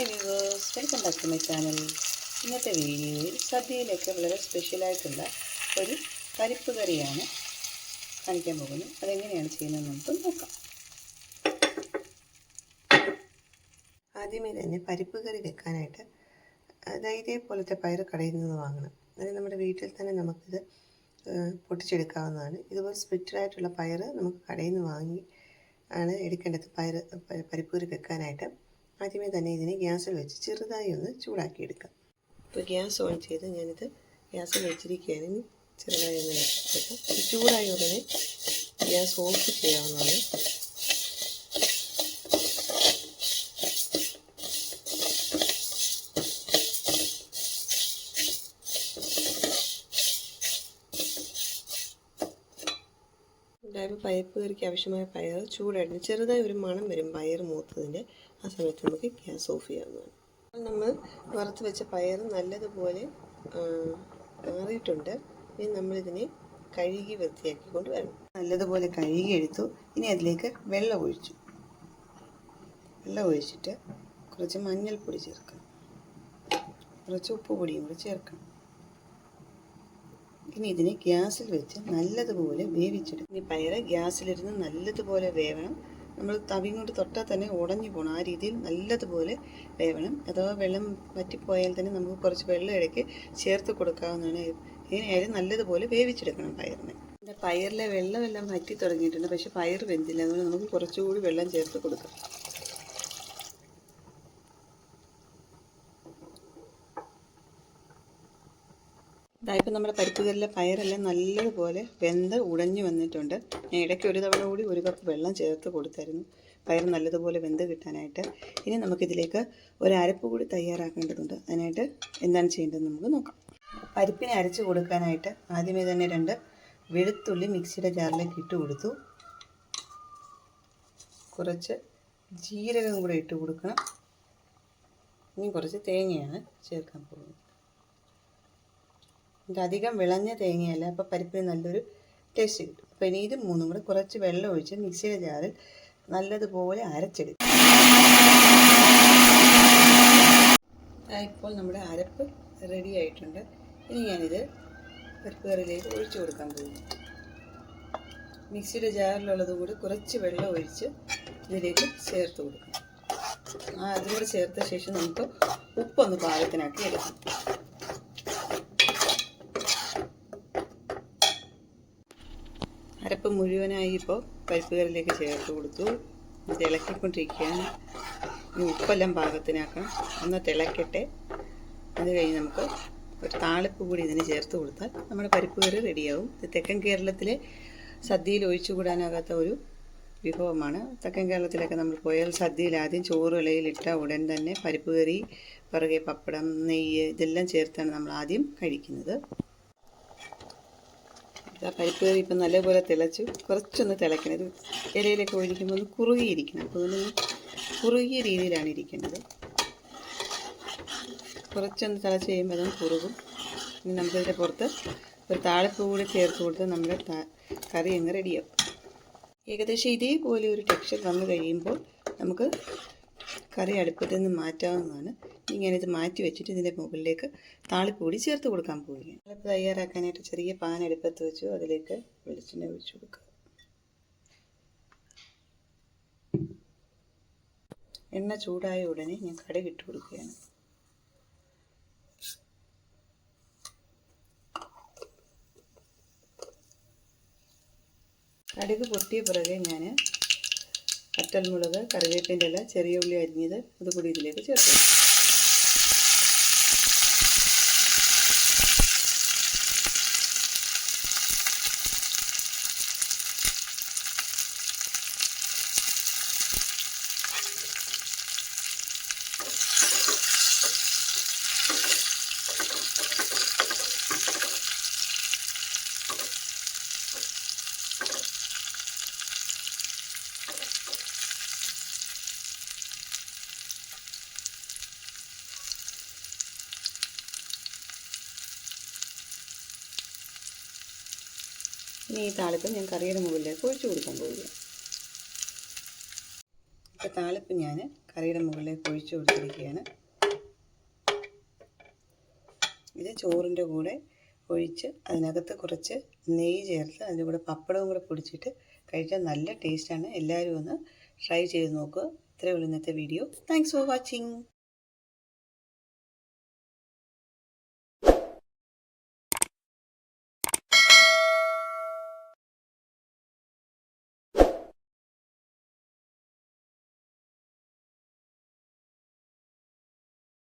Hi viewers welcome back to my channel ഇന്നത്തെ വീഡിയോയിൽ സദ്യയിലൊക്കെ വളരെ സ്പെഷ്യലായിട്ടുള്ള ഒരു പരിപ്പ് കറിയാണ് കാണിക്കാൻ പോകുന്നത്. അതെങ്ങനെയാണ് ചെയ്യുന്നത് നമുക്ക് നോക്കാം. ആദ്യമേ തന്നെ പരിപ്പ് കറി വെക്കാനായിട്ട് അതായത് പോലത്തെ പയർ കടയിൽ നിന്ന് വാങ്ങണം. അതായത് നമ്മുടെ വീട്ടിൽ തന്നെ നമുക്കിത് പൊട്ടിച്ചെടുക്കാവുന്നതാണ്. ഇതുപോലെ സ്പ്ലിറ്റഡായിട്ടുള്ള പയർ നമുക്ക് കടയിൽ നിന്ന് വാങ്ങി ആണ് എടുക്കേണ്ടത്. പയർ പരിപ്പ് കറി വെക്കാനായിട്ട്. ആദ്യമേ തന്നെ ഇതിനെ ഗ്യാസിൽ വെച്ച് ചെറുതായി ഒന്ന് ചൂടാക്കിയെടുക്കാം. ഇപ്പോൾ ഗ്യാസ് ഓൺ ചെയ്ത് ഞാനിത് ഗ്യാസിൽ വെച്ചിരിക്കുകയാണ്. ചെറുതായി ഒന്ന് വെച്ചിട്ട് ചൂടായ ഉടനെ ഗ്യാസ് ഓഫ് ചെയ്യാവുന്നതാണ്. പരിപ്പ് കറിക്ക് ആവശ്യമായ പയർ ചൂടായിരുന്നു ചെറുതായി ഒരു മണം വരും പയർ മൂത്തതിന്റെ ആ സമയത്ത് നമുക്ക് ഗ്യാസ് ഓഫ് ചെയ്യാവുന്നതാണ്. നമ്മൾ വറുത്ത് വെച്ച പയർ നല്ലതുപോലെ മാറിയിട്ടുണ്ട്. ഇനി നമ്മളിതിനെ കഴുകി വൃത്തിയാക്കിക്കൊണ്ട് വരണം. നല്ലതുപോലെ കഴുകി എടുത്തു. ഇനി അതിലേക്ക് വെള്ളം ഒഴിച്ചു. വെള്ളം ഒഴിച്ചിട്ട് കുറച്ച് മഞ്ഞൾപ്പൊടി ചേർക്കണം. കുറച്ച് ഉപ്പ് പൊടിയും കൂടി ചേർക്കണം. ഇനി ഇതിനെ ഗ്യാസിൽ വെച്ച് നല്ലതുപോലെ വേവിച്ചെടുക്കും ഇനി പയറ് ഗ്യാസിലിരുന്ന് നല്ലതുപോലെ വേവണം. നമ്മൾ തവിങ്ങോട്ട് തൊട്ടാൽ തന്നെ ഉടഞ്ഞു പോകണം. ആ രീതിയിൽ നല്ലതുപോലെ വേവണം. അഥവാ വെള്ളം വറ്റിപ്പോയാൽ തന്നെ നമുക്ക് കുറച്ച് വെള്ളം ഇടയ്ക്ക് ചേർത്ത് കൊടുക്കാവുന്നതാണ്. ഇങ്ങനെയായാലും നല്ലതുപോലെ വേവിച്ചെടുക്കണം പയറിനെ. പയറിലെ വെള്ളമെല്ലാം വറ്റി തുടങ്ങിയിട്ടുണ്ട്. പക്ഷെ പയർ വെന്തില്ല. അതുകൊണ്ട് നമുക്ക് കുറച്ചുകൂടി വെള്ളം ചേർത്ത് കൊടുക്കാം. ഇതായപ്പോൾ നമ്മുടെ പരിപ്പുകരിലെ പയറെല്ലാം നല്ലതുപോലെ വെന്ത് ഉടഞ്ഞു വന്നിട്ടുണ്ട്. ഞാൻ ഇടയ്ക്ക് ഒരു തവണ കൂടി ഒരു കപ്പ് വെള്ളം ചേർത്ത് കൊടുത്തായിരുന്നു. പയർ നല്ലതുപോലെ വെന്ത് കിട്ടാനായിട്ട്. ഇനി നമുക്കിതിലേക്ക് ഒരു അരപ്പ് കൂടി തയ്യാറാക്കേണ്ടതുണ്ട്. അതിനായിട്ട് എന്താണ് ചെയ്യേണ്ടത് നമുക്ക് നോക്കാം. പരിപ്പിനെ അരച്ച് കൊടുക്കാനായിട്ട് ആദ്യമേ തന്നെ രണ്ട് വെളുത്തുള്ളി മിക്സിയുടെ ജാറിലേക്ക് ഇട്ട് കൊടുത്തു. കുറച്ച് ജീരകം കൂടെ ഇട്ട് കൊടുക്കണം. ഇനി കുറച്ച് തേങ്ങയാണ് ചേർക്കാൻ പോകുന്നത്. അധികം വിളഞ്ഞ തേങ്ങയല്ല അപ്പോൾ പരിപ്പിന് നല്ലൊരു ടേസ്റ്റ് കിട്ടും. അപ്പോൾ ഇനി ഇത് മൂന്നും കൂടെ കുറച്ച് വെള്ളം ഒഴിച്ച് മിക്സിയുടെ ജാറിൽ നല്ലതുപോലെ അരച്ചെടുക്കും. ഇപ്പോൾ നമ്മുടെ അരപ്പ് റെഡി ആയിട്ടുണ്ട്. ഇനി ഞാനിത് പരിപ്പ് കറിയിലേക്ക് ഒഴിച്ചു കൊടുക്കാൻ പോകുന്നു. മിക്സിയുടെ ജാറിലുള്ളതും കൂടി കുറച്ച് വെള്ളം ഒഴിച്ച് ഇതിലേക്ക് ചേർത്ത് കൊടുക്കണം ആ അതും കൂടി ചേർത്ത ശേഷം നമുക്ക് ഉപ്പൊന്ന് പാകത്തിനാക്കി എടുക്കാം. അരപ്പ് മുഴുവനായി ഇപ്പോൾ പരിപ്പ് കറിയിലേക്ക് ചേർത്ത് കൊടുത്തു. ഇത് ഇളക്കിക്കൊണ്ടിരിക്കുകയാണ്. ഇനി ഉപ്പെല്ലാം പാകത്തിനാക്കാം. ഒന്ന് തിളക്കട്ടെ. അത് കഴിഞ്ഞ് നമുക്ക് ഒരു താളിപ്പ് കൂടി ഇതിന് ചേർത്ത് കൊടുത്താൽ നമ്മുടെ പരിപ്പ് കറി റെഡിയാവും. ഇത് തെക്കൻ കേരളത്തിലെ സദ്യയിൽ ഒഴിച്ചുകൂടാനാകാത്ത ഒരു വിഭവമാണ്. തെക്കൻ കേരളത്തിലൊക്കെ നമ്മൾ പോയാൽ സദ്യയിൽ ആദ്യം ചോറ് ഇളയിലിട്ട ഉടൻ തന്നെ പരിപ്പ് കറി പിറകെ പപ്പടം നെയ്യ് ഇതെല്ലാം ചേർത്താണ് നമ്മൾ ആദ്യം കഴിക്കുന്നത്. പരിപ്പ് കറി ഇപ്പം നല്ലപോലെ തിളച്ചു. കുറച്ചൊന്ന് തിളക്കണം. ഇത് ഇലയിലൊക്കെ ഒഴിക്കുമ്പോൾ ഒന്ന് കുറുകിയിരിക്കണം. അപ്പോൾ ഇതൊന്ന് കുറുകിയ രീതിയിലാണ് ഇരിക്കേണ്ടത്. കുറച്ചൊന്ന് തിളച്ച് കഴിയുമ്പോൾ അതൊന്ന് കുറുകും. ഇനി നമുക്കതിന്റെ പുറത്ത് ഒരു താളിപ്പ് കൂടി ചേർത്ത് കൊടുത്ത് നമ്മുടെ കറി അങ്ങ് റെഡിയാവും ഏകദേശം ഇതേപോലെ ഒരു ടെക്സ്ചർ വന്നു കഴിയുമ്പോൾ നമുക്ക് കറി അടുപ്പത്തിൽ നിന്ന് മാറ്റാവുന്നതാണ്. ഇങ്ങനെ ഇത് മാറ്റി വെച്ചിട്ട് ഇതിന്റെ മുകളിലേക്ക് താളിപ്പൊടി ചേർത്ത് കൊടുക്കാൻ പോവുകയാണ്. അടുപ്പ് തയ്യാറാക്കാനായിട്ട് ചെറിയ പാൻ അടുപ്പത്ത് വെച്ചു. അതിലേക്ക് വെളിച്ചെണ്ണ ഒഴിച്ചു കൊടുക്കുക എണ്ണ ചൂടായ ഉടനെ ഞാൻ കടി ഇട്ട് കൊടുക്കുകയാണ്. കടുക് പൊട്ടിയ പിറകെ ഞാൻ വറ്റൽമുളക് കറിവേപ്പിന്റെ ഇല ചെറിയ ഉള്ളി അരിഞ്ഞത് അതുകൂടി ഇതിലേക്ക് ചേർത്ത് ഇനി ഈ താളിപ്പ് ഞാൻ കറിയുടെ മുകളിലേക്ക് ഒഴിച്ചു കൊടുക്കാൻ പോവുകയാണ്. ഇപ്പോൾ താളിപ്പ് ഞാൻ കറിയുടെ മുകളിലേക്ക് ഒഴിച്ചു കൊടുത്തിരിക്കുകയാണ്. ഇത് ചോറിന്റെ കൂടെ ഒഴിച്ച് അതിനകത്ത് കുറച്ച് നെയ്യ് ചേർത്ത് അതിന്റെ കൂടെ പപ്പടവും കൂടെ പൊടിച്ചിട്ട് കഴിച്ചാൽ നല്ല ടേസ്റ്റാണ്. എല്ലാവരും ഒന്ന് ട്രൈ ചെയ്ത് നോക്കുക. ഇത്രയേ ഉള്ളൂ ഇന്നത്തെ വീഡിയോ. Thanks for watching